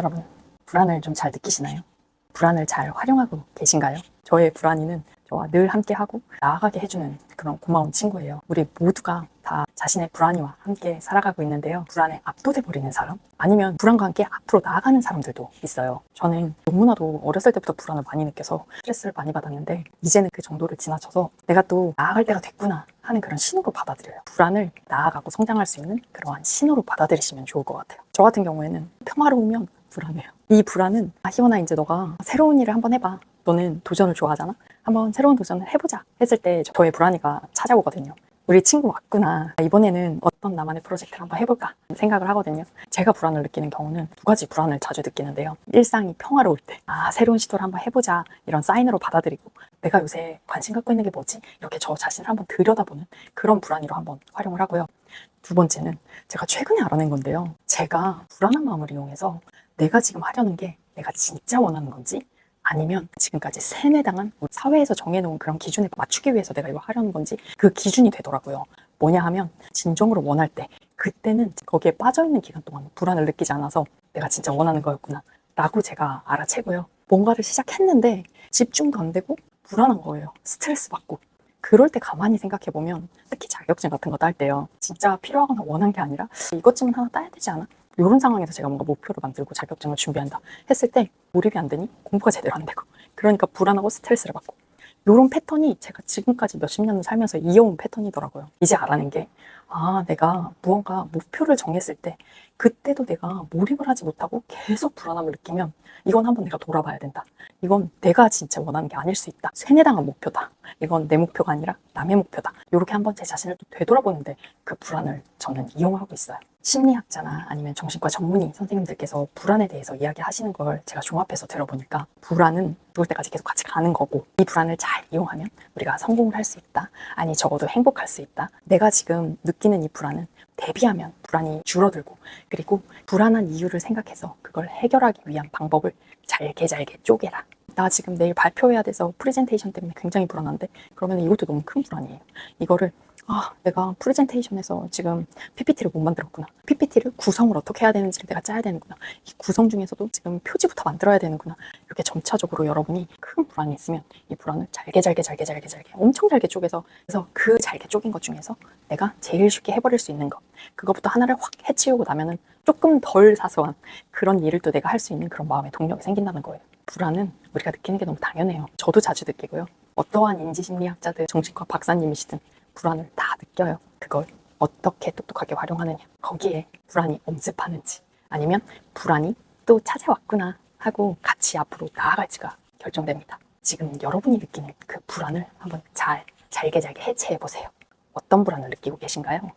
여러분, 불안을 좀 잘 느끼시나요? 불안을 잘 활용하고 계신가요? 저의 불안이는 저와 늘 함께하고 나아가게 해주는 그런 고마운 친구예요. 우리 모두가 다 자신의 불안이와 함께 살아가고 있는데요. 불안에 압도돼 버리는 사람, 아니면 불안과 함께 앞으로 나아가는 사람들도 있어요. 저는 너무나도 어렸을 때부터 불안을 많이 느껴서 스트레스를 많이 받았는데 이제는 그 정도를 지나쳐서 내가 또 나아갈 때가 됐구나 하는 그런 신호로 받아들여요. 불안을 나아가고 성장할 수 있는 그러한 신호로 받아들이시면 좋을 것 같아요. 저 같은 경우에는 평화로우면 불안해요. 이 불안은 아 희원아 이제 너가 새로운 일을 한번 해봐. 너는 도전을 좋아하잖아. 한번 새로운 도전을 해보자 했을 때 저의 불안이가 찾아오거든요. 우리 친구 왔구나. 이번에는 어떤 나만의 프로젝트를 한번 해볼까 생각을 하거든요. 제가 불안을 느끼는 경우는 두 가지 불안을 자주 느끼는데요. 일상이 평화로울 때, 아, 새로운 시도를 한번 해보자. 이런 사인으로 받아들이고, 내가 요새 관심 갖고 있는 게 뭐지? 이렇게 저 자신을 한번 들여다보는 그런 불안으로 한번 활용을 하고요. 두 번째는 제가 최근에 알아낸 건데요. 제가 불안한 마음을 이용해서 내가 지금 하려는 게 내가 진짜 원하는 건지 아니면 지금까지 세뇌당한 우리 사회에서 정해놓은 그런 기준에 맞추기 위해서 내가 이거 하려는 건지 그 기준이 되더라고요. 뭐냐 하면 진정으로 원할 때 그때는 거기에 빠져있는 기간 동안 불안을 느끼지 않아서 내가 진짜 원하는 거였구나 라고 제가 알아채고요. 뭔가를 시작했는데 집중도 안 되고 불안한 거예요. 스트레스 받고. 그럴 때 가만히 생각해 보면 특히 자격증 같은 거 딸 때요. 진짜 필요하거나 원한 게 아니라 이것쯤은 하나 따야 되지 않아? 이런 상황에서 제가 뭔가 목표를 만들고 자격증을 준비한다 했을 때 몰입이 안 되니 공부가 제대로 안 되고 그러니까 불안하고 스트레스를 받고 이런 패턴이 제가 지금까지 몇십 년을 살면서 이어온 패턴이더라고요. 이제 알아낸 게, 아, 내가 무언가 목표를 정했을 때, 그때도 내가 몰입을 하지 못하고 계속 불안함을 느끼면, 이건 한번 내가 돌아봐야 된다. 이건 내가 진짜 원하는 게 아닐 수 있다. 세뇌당한 목표다. 이건 내 목표가 아니라 남의 목표다. 이렇게 한번 제 자신을 또 되돌아보는데 그 불안을 저는 이용하고 있어요. 심리학자나 아니면 정신과 전문의 선생님들께서 불안에 대해서 이야기하시는 걸 제가 종합해서 들어보니까 불안은 죽을 때까지 계속 같이 가는 거고 이 불안을 잘 이용하면 우리가 성공을 할 수 있다. 아니 적어도 행복할 수 있다. 내가 지금 느끼는 이 불안은 대비하면 불안이 줄어들고 그리고 불안한 이유를 생각해서 그걸 해결하기 위한 방법을 잘게 잘게 쪼개라. 나 지금 내일 발표해야 돼서 프레젠테이션 때문에 굉장히 불안한데 그러면 이것도 너무 큰 불안이에요. 이거를 아, 내가 프레젠테이션에서 지금 PPT를 못 만들었구나. PPT를 구성을 어떻게 해야 되는지를 내가 짜야 되는구나. 이 구성 중에서도 지금 표지부터 만들어야 되는구나. 이렇게 점차적으로 여러분이 큰 불안이 있으면 이 불안을 잘게 잘게 잘게 잘게 잘게 엄청 잘게 쪼개서 그래서 그 잘게 쪼갠 것 중에서 내가 제일 쉽게 해버릴 수 있는 것 그것부터 하나를 확 해치우고 나면은 조금 덜 사소한 그런 일을 또 내가 할 수 있는 그런 마음의 동력이 생긴다는 거예요. 불안은 우리가 느끼는 게 너무 당연해요. 저도 자주 느끼고요. 어떠한 인지심리학자들, 정신과 박사님이시든 불안을 다 느껴요. 그걸 어떻게 똑똑하게 활용하느냐. 거기에 불안이 엄습하는지 아니면 불안이 또 찾아왔구나 하고 같이 앞으로 나아갈지가 결정됩니다. 지금 여러분이 느끼는 그 불안을 한번 잘 잘게 잘게 해체해 보세요. 어떤 불안을 느끼고 계신가요?